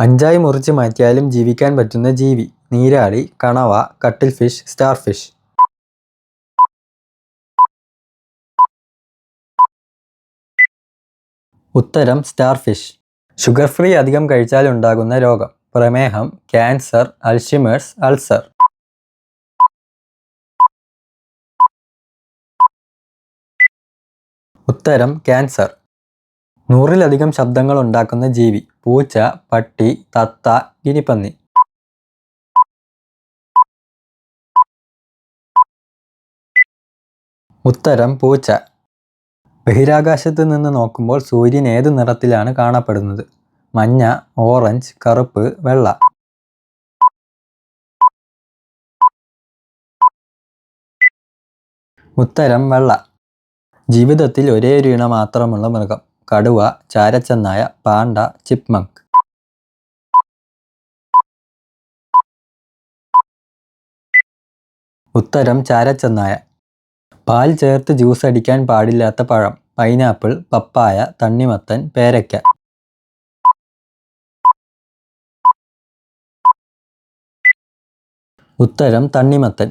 അഞ്ചായി മുറിച്ച് മാറ്റിയാലും ജീവിക്കാൻ പറ്റുന്ന ജീവി. നീരാളി കണവ കട്ടിൽ ഫിഷ് സ്റ്റാർ ഫിഷ്. ഉത്തരം സ്റ്റാർ ഫിഷ്. ഷുഗർ ഫ്രീ അധികം കഴിച്ചാൽ ഉണ്ടാകുന്ന രോഗം. പ്രമേഹം ക്യാൻസർ അൽഷിമേഴ്സ് അൾസർ. ഉത്തരം ക്യാൻസർ. നൂറിലധികം ശബ്ദങ്ങൾ ഉണ്ടാക്കുന്ന ജീവി. പൂച്ച പട്ടി തത്ത ഗിനിപ്പന്നി. ഉത്തരം പൂച്ച. ബഹിരാകാശത്ത് നിന്ന് നോക്കുമ്പോൾ സൂര്യൻ ഏത് നിറത്തിലാണ് കാണപ്പെടുന്നത്? മഞ്ഞ ഓറഞ്ച് കറുപ്പ് വെള്ള. ഉത്തരം വെള്ള. ജീവിതത്തിൽ ഒരേ ഒരു ഇണ മാത്രമുള്ള മൃഗം. കടുവ ചാരച്ചെന്നായ പാണ്ട ചിപ്മങ്ക്. ഉത്തരം ചാരച്ചെന്നായ. പാൽ ചേർത്ത് ജ്യൂസ് അടിക്കാൻ പാടില്ലാത്ത പഴം. പൈനാപ്പിൾ പപ്പായ തണ്ണിമത്തൻ പേരയ്ക്ക. ഉത്തരം തണ്ണിമത്തൻ.